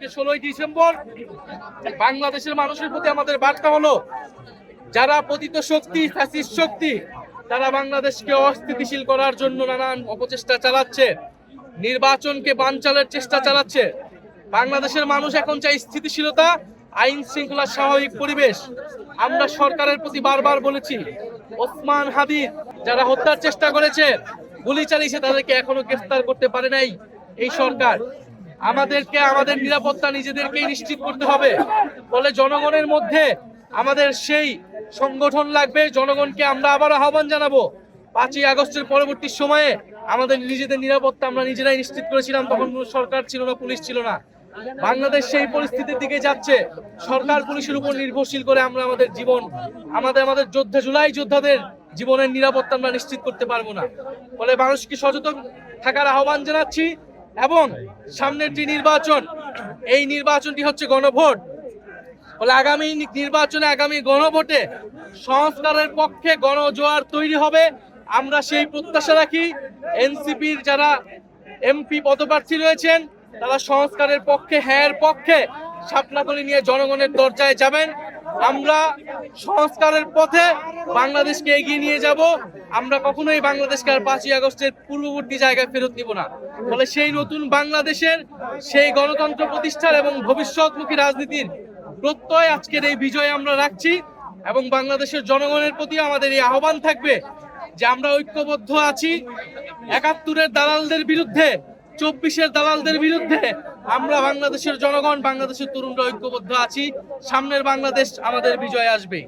আজকে ষোলোই ডিসেম্বর, বাংলাদেশের মানুষের প্রতি আমাদের বার্তা হলো, যারা পতিত শক্তি, ফ্যাসিস্ট শক্তি, তারা বাংলাদেশকে অস্থিতিশীল করার জন্য নানান অপচেষ্টা চালাচ্ছে, নির্বাচনকে বানচালের চেষ্টা চালাচ্ছে। বাংলাদেশের মানুষ এখন চাই স্থিতিশীলতা, আইন শৃঙ্খলা স্বাভাবিক পরিবেশ। আমরা সরকারের প্রতি বারবার বলেছি, ওসমান হাদিদ যারা হত্যার চেষ্টা করেছে, গুলি চালিয়েছে, তাদেরকে এখনও গ্রেফতার করতে পারে নাই এই সরকার। আমাদেরকে, আমাদের নিরাপত্তা নিজেদেরকেই নিশ্চিত করতে হবে। ফলে জনগণের মধ্যে আমাদের সেই সংগঠন লাগবে, জনগণকে আমরা আবার আহ্বান জানাব। পাঁচই আগস্টের পরবর্তী সময়ে আমাদের নিজেদের নিরাপত্তা আমরা নিজেরাই নিশ্চিত করেছিলাম, তখন সরকার ছিল না, পুলিশ ছিল না। বাংলাদেশ সেই পরিস্থিতির দিকে যাচ্ছে। সরকার পুলিশের উপর নির্ভরশীল করে আমরা আমাদের জীবন, আমাদের আমাদের যোদ্ধা, জুলাই যোদ্ধাদের জীবনের নিরাপত্তা আমরা নিশ্চিত করতে পারব না। ফলে মানুষকে সচেতন থাকার আহ্বান জানাচ্ছি। এবং সামনের যে নির্বাচন, এই নির্বাচনটি হচ্ছে গণভোট। ফলে আগামী নির্বাচনে আগামী গণভোটে সংস্কারের পক্ষে গণজোয়ার তৈরি হবে। আমরা সেই প্রত্যাশা রাখি। এনসিপির যারা এমপি পদপ্রার্থী রয়েছেন, তারা সংস্কারের পক্ষে হ্যাঁ পক্ষে শাপলাকলি নিয়ে জনগণের দরজায় যাবেন। আমরা সংস্কারের পথে বাংলাদেশকে এগিয়ে নিয়ে যাব। আমরা কখনোই বাংলাদেশকে আর পাঁচই আগস্টের পূর্ববর্তী জায়গায় ফেরত দিব না। ফলে সেই নতুন বাংলাদেশের সেই গণতন্ত্র প্রতিষ্ঠার এবং ভবিষ্যৎমুখী রাজনীতির প্রত্যয় আজকের এই বিজয় আমরা রাখছি এবং বাংলাদেশের জনগণের প্রতি আমাদের এই আহ্বান থাকবে যে আমরা ঐক্যবদ্ধ আছি। একাত্তরের দালালদের বিরুদ্ধে চব্বিশের দালালদের বিরুদ্ধে আমরা বাংলাদেশের জনগণ, বাংলাদেশের তরুণরা ঐক্যবদ্ধ আছি। সামনের বাংলাদেশ আমাদের বিজয় আসবে।